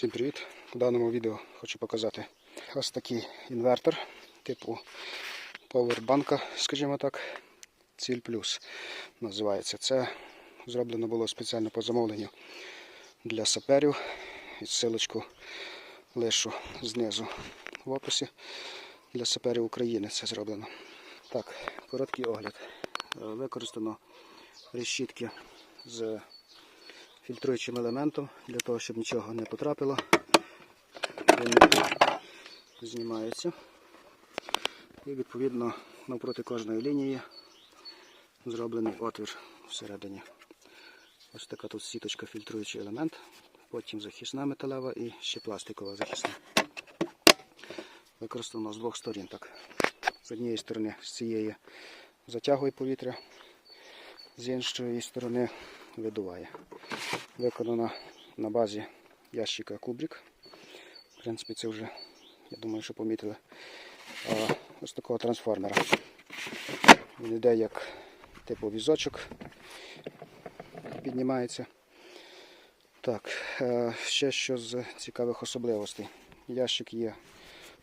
Всім привіт! У даному відео хочу показати ось такий інвертор типу повербанка, скажімо так, Ціль Плюс називається. Це зроблено було спеціально по замовленню для саперів. І ссылочку лишу знизу в описі. Для саперів України це зроблено. Так, короткий огляд. Е, Використано решітки з фільтруючим елементом для того, щоб нічого не потрапило. Вони знімаються. І відповідно навпроти кожної лінії зроблений отвір всередині. Ось така тут сіточка фільтруючий елемент, потім захисна металева і ще пластикова захисна. Використано з двох сторін. так. З однієї сторони з цієї затягує повітря, з іншої сторони видуває. Виконана на базі ящика Кубрик. В принципі, це вже, я думаю, що помітили ось такого трансформера. Він йде як типу візочок, піднімається. Так, е, ще що з цікавих особливостей. Ящик є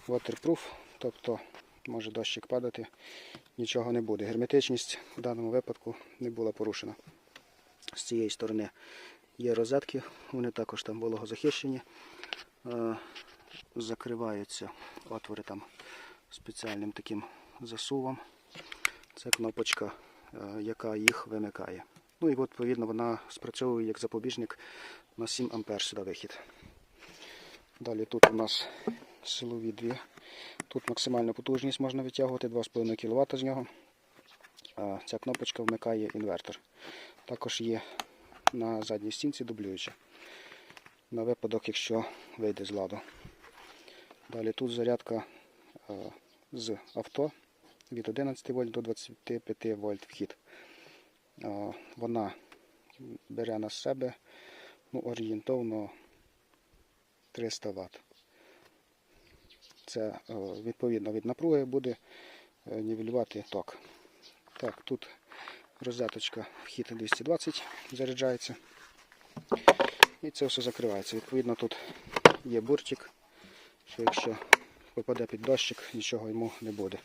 waterproof, тобто може дощик падати, нічого не буде. Герметичність в даному випадку не була порушена. З цієї сторони є розетки, вони також там вологозахищені. Е, Закриваються отвори там спеціальним таким засувом. Це кнопочка, е, яка їх вимикає. Ну і відповідно вона спрацьовує як запобіжник на 7 А сюди вихід. Далі тут у нас силові дві. Тут максимальна потужність можна витягувати 2,5 кВт з нього. А Ця кнопочка вмикає інвертор. Також є на задній стінці дублююча. На випадок, якщо вийде з ладу. Далі тут зарядка е, з авто від 11 вольт до 25 вольт вхід. Е, Вона бере на себе ну, орієнтовно 300 Вт. Це е, відповідно від напруги буде нівелювати ток. Так, тут розеточка вхід 220 заряджається. І це все закривається. Відповідно, тут є буртик, що якщо попаде під дощик, нічого йому не буде.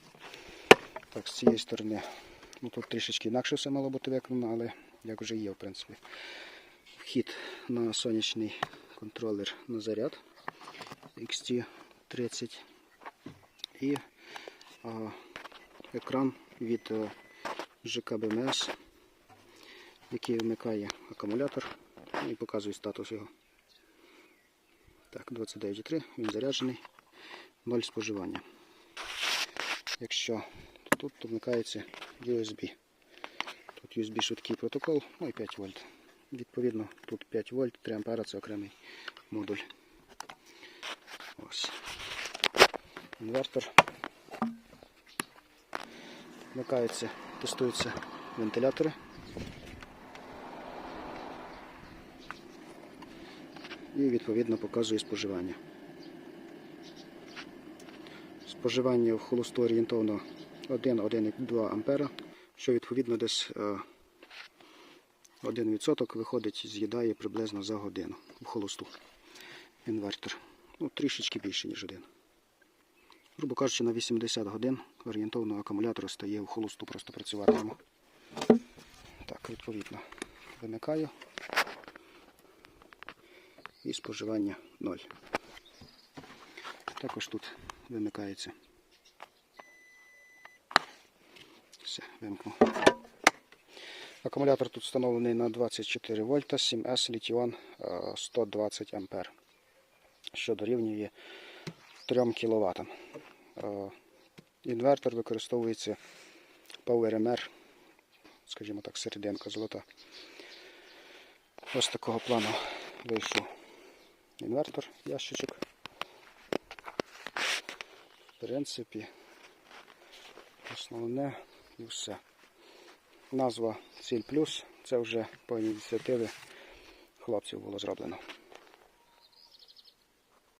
Так, з цієї сторони, ну тут трішечки інакше все мало бути виконано, але як вже є, в принципі. Вхід на сонячний контролер на заряд XT30 і а, екран від е, ЖК БМС, який вмикає акумулятор і показує статус його. Так, 29,3, він заряджений, 0 споживання. Якщо тут, вмикається USB. Тут USB швидкий протокол, ну і 5 вольт. Відповідно, тут 5 вольт, 3 ампера це окремий модуль. Ось. Інвертор. Вмикаються, тестуються вентилятори. І відповідно показує споживання. Споживання в холосту орієнтовно 1-1,2 ампера, що відповідно десь е, 1% виходить, з'їдає приблизно за годину в холосту інвертор. Ну, трішечки більше, ніж один. Грубо кажучи, на 80 годин орієнтовно акумулятор стає в холосту просто працювати. Так, відповідно, вимикаю. І споживання 0. Також тут вимикається. Все, вимкнув. Акумулятор тут встановлений на 24 вольта, 7S літіон 120 ампер, що дорівнює 3 кВт. Інвертор використовується PowerMR, скажімо так, серединка золота. Ось такого плану вийшов інвертор, ящичок. В принципі, основне і все. Назва Ціль Плюс це вже по ініціативі хлопців було зроблено.